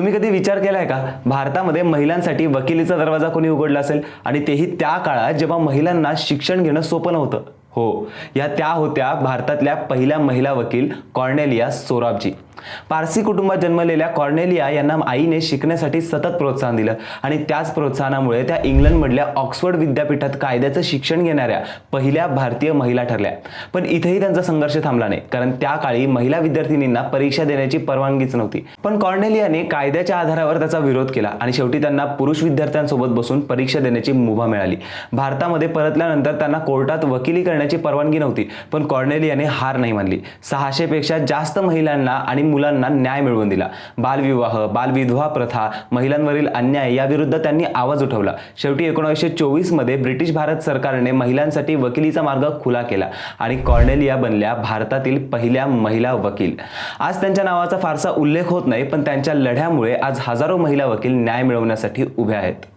तुम्ही कधी विचार केलाय का? भारतामध्ये महिलांसाठी वकिलीचा दरवाजा कोणी उघडला असेल? आणि तेही त्या काळात जेव्हा महिलांना शिक्षण घेणं सोपं नव्हतं. हो या त्या होत्या भारतातल्या पहिल्या महिला वकील कॉर्नेलिया सोराबजी. पारसी कुटुंबात जन्मलेल्या कॉर्नेलिया यांना आईने शिकण्यासाठी सतत प्रोत्साहन दिलं. आणि त्याच प्रोत्साहनामुळे त्या इंग्लंडमधल्या ऑक्सफर्ड विद्यापीठात कायद्याचं शिक्षण घेणाऱ्या पहिल्या भारतीय महिला ठरल्या. पण इथेही त्यांचा संघर्ष थांबला नाही कारण त्या काळी महिला विद्यार्थिनींना परीक्षा देण्याची परवानगीच नव्हती. पण कॉर्नेलियाने कायद्याच्या आधारावर त्याचा विरोध केला आणि शेवटी त्यांना पुरुष विद्यार्थ्यांसोबत बसून परीक्षा देण्याची मुभा मिळाली. भारतामध्ये परतल्यानंतर त्यांना कोर्टात वकिली करण्याची परवानगी नव्हती पण कॉर्नेलियाने हार नाही मानली. सहाशेपेक्षा जास्त महिलांना आणि मुलांना न्याय मिळवून दिला. बालविवाह बालविधवा प्रथा महिलांवरील अन्याय याविरुद्ध त्यांनी आवाज उठवला. शेवटी एकोणीसशे चोवीसमध्ये ब्रिटिश भारत सरकारने महिलांसाठी वकिलीचा मार्ग खुला केला आणि कॉर्नेलिया बनल्या भारतातील पहिल्या महिला वकील. आज त्यांच्या नावाचा फारसा उल्लेख होत नाही पण त्यांच्या लढ्यामुळे आज हजारो महिला वकील न्याय मिळवण्यासाठी उभ्या आहेत.